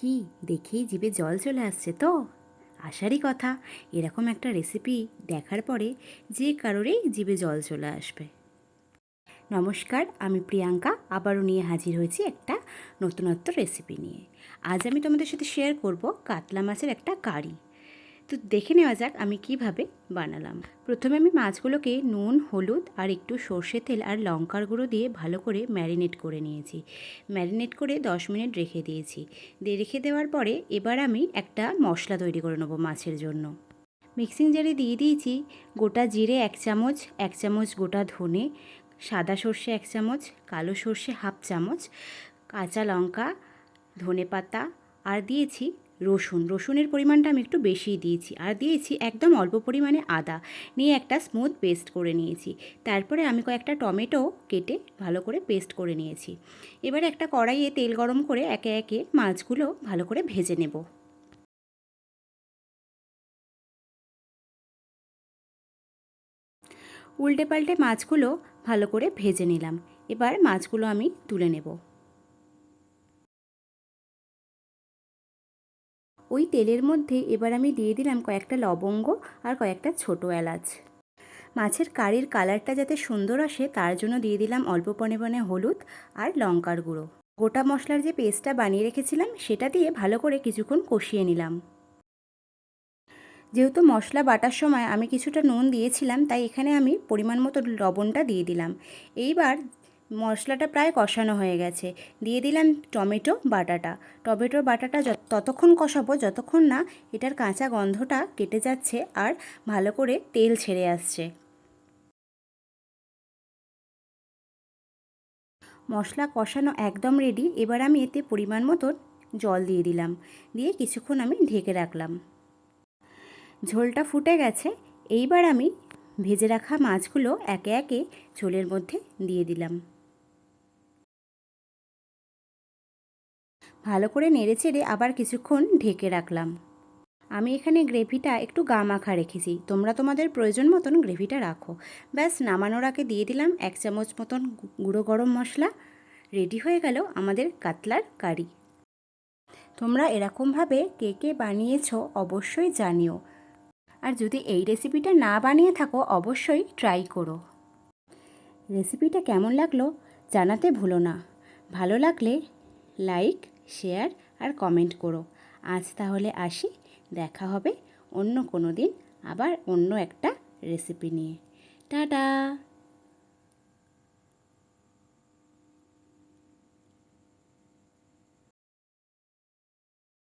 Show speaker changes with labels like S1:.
S1: কি? দেখেই জিভে জল চলে আসছে তো? আসারই কথা। এরকম একটা রেসিপি দেখার পরে যে কারোরেই জিভে জল চলে আসবে। নমস্কার, আমি প্রিয়াঙ্কা। আবারও নিয়ে হাজির হয়েছি একটা নতুনত্ব রেসিপি নিয়ে। আজ আমি তোমাদের সাথে শেয়ার করব কাতলা মাছের একটা কারি। তো দেখে নেওয়া যাক আমি কীভাবে বানালাম। প্রথমে আমি মাছগুলোকে নুন, হলুদ আর একটু সর্ষে তেল আর লঙ্কার গুঁড়ো দিয়ে ভালো করে ম্যারিনেট করে নিয়েছি। ম্যারিনেট করে দশ মিনিট রেখে দিয়েছি। দিয়ে রেখে দেওয়ার পরে এবার আমি একটা মশলা তৈরি করে নেব মাছের জন্য। মিক্সিং জারে দিয়ে দিয়েছি গোটা জিরে এক চামচ এক চামচ গোটা ধনে, সাদা সর্ষে এক চামচ, কালো সর্ষে হাফ চামচ, কাঁচা লঙ্কা, ধনে পাতা আর দিয়েছি রসুন, রসুনের পরিমাণটা আমি একটু বেশিই দিয়েছি আর দিয়েছি একদম অল্প পরিমাণে আদা। নিয়ে একটা স্মুথ পেস্ট করে নিয়েছি। তারপরে আমি কয়েকটা টমেটো কেটে ভালো করে পেস্ট করে নিয়েছি। এবার একটা কড়াইয়ে তেল গরম করে একে একে মাছগুলো ভালো করে ভেজে নেব। উল্টে পাল্টে মাছগুলো ভালো করে ভেজে নিলাম। এবার মাছগুলো আমি তুলে নেব। ওই তেলের মধ্যে এবার আমি দিয়ে দিলাম কয়েকটা লবঙ্গ আর কয়েকটা ছোটো এলাচ। মাছের কারির কালারটা যাতে সুন্দর আসে, তার জন্য দিয়ে দিলাম অল্প পরিমাণে হলুদ আর লঙ্কার গুঁড়ো। গোটা মশলার যে পেস্টটা বানিয়ে রেখেছিলাম, সেটা দিয়ে ভালো করে কিছুক্ষণ কষিয়ে নিলাম। যেহেতু মশলা বাটার সময় আমি কিছুটা নুন দিয়েছিলাম, তাই এখানে আমি পরিমাণ মতো লবণটা দিয়ে দিলাম। এইবার মশলাটা প্রায় কষানো হয়ে গেছে। দিয়ে দিলাম টমেটো বাটাটা। টমেটোর বাটাটা ততক্ষণ কষাবো যতক্ষণ না এটার কাঁচা গন্ধটা কেটে যাচ্ছে আর ভালো করে তেল ছেড়ে আসছে। মশলা কষানো একদম রেডি এবার আমি এতে পরিমাণ মতো জল দিয়ে দিলাম। দিয়ে কিছুক্ষণ আমি ঢেকে রাখলাম। ঝোলটা ফুটে গেছে, এইবার আমি ভেজে রাখা মাছগুলো একে একে ঝোলের মধ্যে দিয়ে দিলাম। ভালো করে নেড়ে চেড়ে আবার কিছুক্ষণ ঢেকে রাখলাম। আমি এখানে গ্রেভিটা একটু গা মাখা রেখেছি। তোমরা তোমাদের প্রয়োজন মতন গ্রেভিটা রাখো। ব্যাস, নামানোর আগে দিয়ে দিলাম এক চামচ মতন গুঁড়ো গরম মশলা। রেডি হয়ে গেল আমাদের কাতলার কারি। তোমরা এরকমভাবে কে কে বানিয়েছো অবশ্যই জানিও। আর যদি এই রেসিপিটা না বানিয়ে থাকো, অবশ্যই ট্রাই করো। রেসিপিটা কেমন লাগল জানাতে ভুলো না। ভালো লাগলে লাইক শেয়ার আর কমেন্ট করো। আজ তাহলে আসি, দেখা হবে অন্য কোনো দিন আবার অন্য একটা রেসিপি নিয়ে। টাটা!